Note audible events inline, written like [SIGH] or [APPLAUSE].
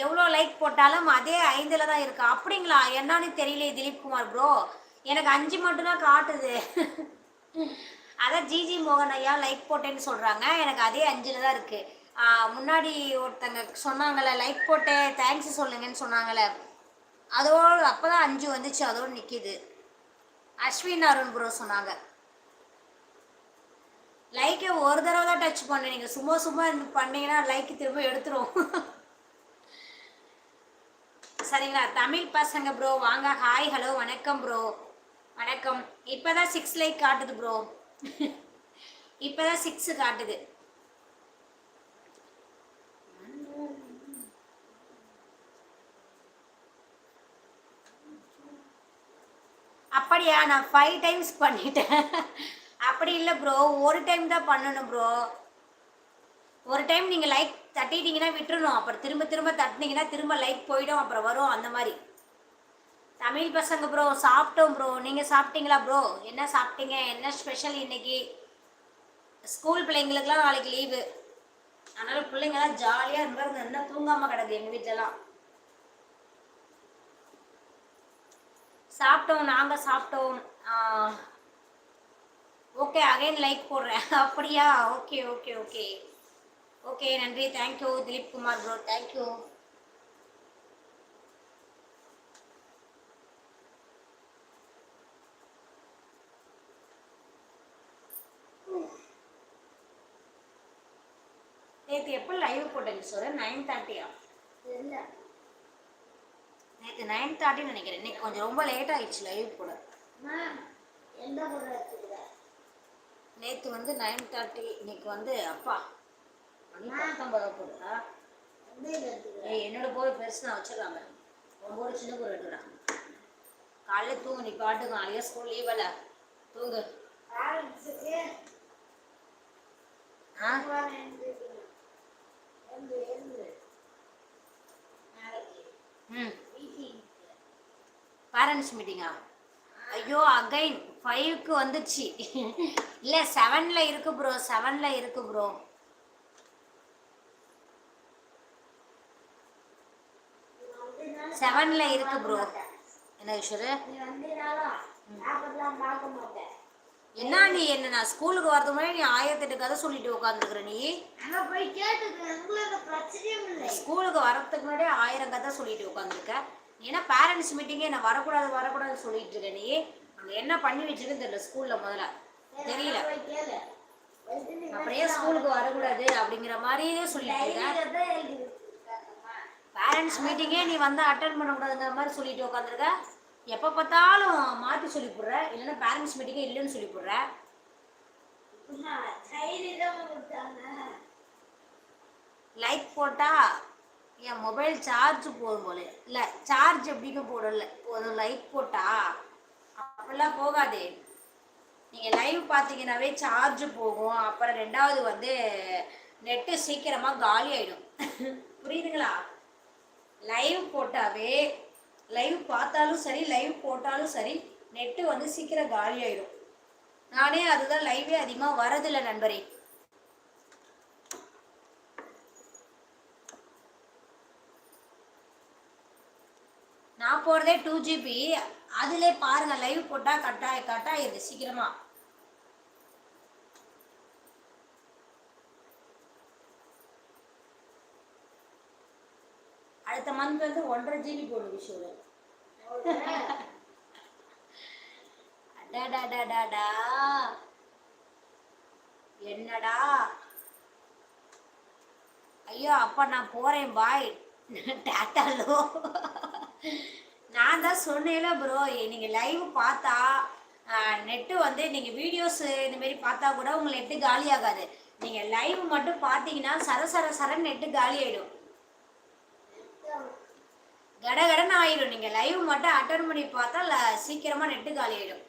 எவ்வளோ லைக் போட்டாலும் அதே ஐந்தில் தான் இருக்கு. அப்படிங்களா? என்னன்னு தெரியல திலீப் குமார் ப்ரோ எனக்கு அஞ்சு மட்டும்தான் காட்டுது. அதான் ஜிஜி மோகன் ஐயா லைக் போட்டேன்னு சொல்கிறாங்க எனக்கு அதே அஞ்சில் தான் இருக்குது முன்னாடி ஒருத்தங்க சொன்னாங்கள்ல லைக் போட்டேன் தேங்க்ஸ் சொல்லுங்கன்னு சொன்னாங்கள்ல அதோடு அப்போ தான் அஞ்சு வந்துச்சு அதோடு நிற்கிது அஸ்வின் அருண் ப்ரோ சொன்னாங்க. லைக்கை ஒரு தடவை தான் டச் பண்ணேன். நீங்கள் சும்மா சும்மா பண்ணீங்கன்னா லைக் திரும்ப எடுத்துரும். சரிங்களா? தமிழ் பசங்க ப்ரோ வாங்க. ஹாய் ஹலோ வணக்கம் ப்ரோ வணக்கம். இப்போதான் சிக்ஸ் லைக் காட்டுது ப்ரோ இப்போதான் சிக்ஸ் காட்டுது. அப்படியா? நான் ஃபைவ் டைம்ஸ் பண்ணிட்டேன். அப்படி இல்லை ப்ரோ ஒரு டைம் தான் பண்ணணும் ப்ரோ ஒரு டைம் நீங்கள் லைக் தட்டிட்டீங்கன்னா விட்டுறணும். அப்புறம் திரும்ப திரும்ப தட்டினீங்கன்னா திரும்ப லைக் போயிடும். அப்புறம் வரும். அந்த மாதிரி. தமிழ் பசங்க ப்ரோ சாப்பிட்டோம் ப்ரோ நீங்கள் சாப்பிட்டீங்களா ப்ரோ என்ன சாப்பிட்டீங்க? என்ன ஸ்பெஷல் இன்னைக்கு? ஸ்கூல் பிள்ளைங்களுக்குலாம் நாளைக்கு லீவு அதனால் பிள்ளைங்களாம் ஜாலியாக இருந்தால் என்ன தூங்காமல் கிடக்கு எங்கள் வீட்டிலலாம் சாப்பிட்டோம். நாங்கள் சாப்பிட்டோம். ஓகே அகைன் லைக் போடுறேன். [LAUGHS] அப்படியா? ஓகே ஓகே ஓகே ஓகே நன்றி. Thank you Dilip Kumar bro thank you நேற்று எப்போ லைவ் போட்டேங்க சார் நைன் தேர்ட்டியா நேற்று நைன் தேர்ட்டின்னு நினைக்கிறேன். இன்னைக்கு கொஞ்சம் ரொம்ப லேட் ஆயிடுச்சு லைவ் போட. நேற்று வந்து நைன் தேர்ட்டி இன்னைக்கு வந்து அப்பா. என்னோட போய் பெருசு நான் வச்சிடலாங்க ரொம்ப சின்ன பொருள் எடுத்துக்கிறேன் காலையில தூங்கு நீ பாட்டுக்கு நாளைக்கு ஸ்கூல் லீவ் தூங்கு. ஆ? ம். பேரண்ட்ஸ் மீட்டிங்கா ஐயோ அகைன் ஃபைவ்க்கு வந்துச்சு. [LAUGHS] இல்லை செவனில் இருக்கு ப்ரோ செவனில் இருக்கு ப்ரோ செவனில் இருக்கு ப்ரோ என்ன ஈஸ்வரு என்ன நீ என்ன நான் ஸ்கூலுக்கு வரது முன்னாடி நீ ஆயிரத்தெட்டு கதை சொல்லிட்டு உட்காந்துருக்குற நீ? ஸ்கூலுக்கு வரதுக்கு முன்னாடியே ஆயிரம் கதை சொல்லிட்டு உட்காந்துருக்க நீ என்ன பேரண்ட்ஸ் மீட்டிங்கே நான் வரக்கூடாது வரக்கூடாது சொல்லிட்டு இருக்க நீ? அங்கே என்ன பண்ணி வச்சிருக்குன்னு தெரியல ஸ்கூலில் முதல்ல. தெரியல. அப்படியே ஸ்கூலுக்கு வரக்கூடாது அப்படிங்கிற மாதிரியே சொல்லிட்டு இருக்க. பேரண்ட்ஸ் மீட்டிங்கே நீ வந்து அட்டன் பண்ணக்கூடாதுங்கிற மாதிரி சொல்லிட்டு உட்காந்துருக்க எப்போ பார்த்தாலும் மாற்றி சொல்லி போடுற இல்லைன்னா பேரண்ட்ஸ் மீட்டிங்கே இல்லைன்னு சொல்லி போடுற லைக் போட்டா என் மொபைல் சார்ஜ் போதும் போல. இல்லை சார்ஜ் எப்படிங்க போடல. போதும் லைக் போட்டா அப்படிலாம் போகாதே. நீங்கள் லைவ் பார்த்தீங்கன்னாவே சார்ஜ் போகும். அப்புறம் ரெண்டாவது வந்து நெட்டு சீக்கிரமாக காலி ஆகிடும் புரியுதுங்களா? லைவ் போட்டாவே லைவ் பார்த்தாலும் சரி லைவ் போட்டாலும் சரி நெட்டு வந்து சீக்கிரம் காலி ஆயிடும் நானே அதுதான் லைவே அதிகமாக வரதில்லை நண்பரே. நான் போகிறதே டூ ஜிபி அதிலே பாருங்கள் லைவ் போட்டால் கட்டாய கட்டாயிருது சீக்கிரமாக அடுத்த மந்த் வந்து ஒன்றரை ஜிபி போடும் விஷயம் அடாடாடாடாடா என்னடா? ஐயோ அப்பா நான் போறேன் பாய். டாட்டாலோ நான் தான் சொன்னேன்ல ப்ரோ நீங்கள் லைவ் பார்த்தா நெட்டு வந்து நீங்கள் வீடியோஸ் இந்தமாரி பார்த்தா கூட உங்களுக்கு நெட்டு காலி ஆகாது. நீங்கள் லைவ் மட்டும் பார்த்தீங்கன்னா சர சர சர நெட்டு காலி ஆகிடும் கடகடன் ஆயிடும். நீங்கள் லைவ் மட்டும் அட்டன் பண்ணி பார்த்தா சீக்கிரமாக நெட்டு காலி ஆயிடும்.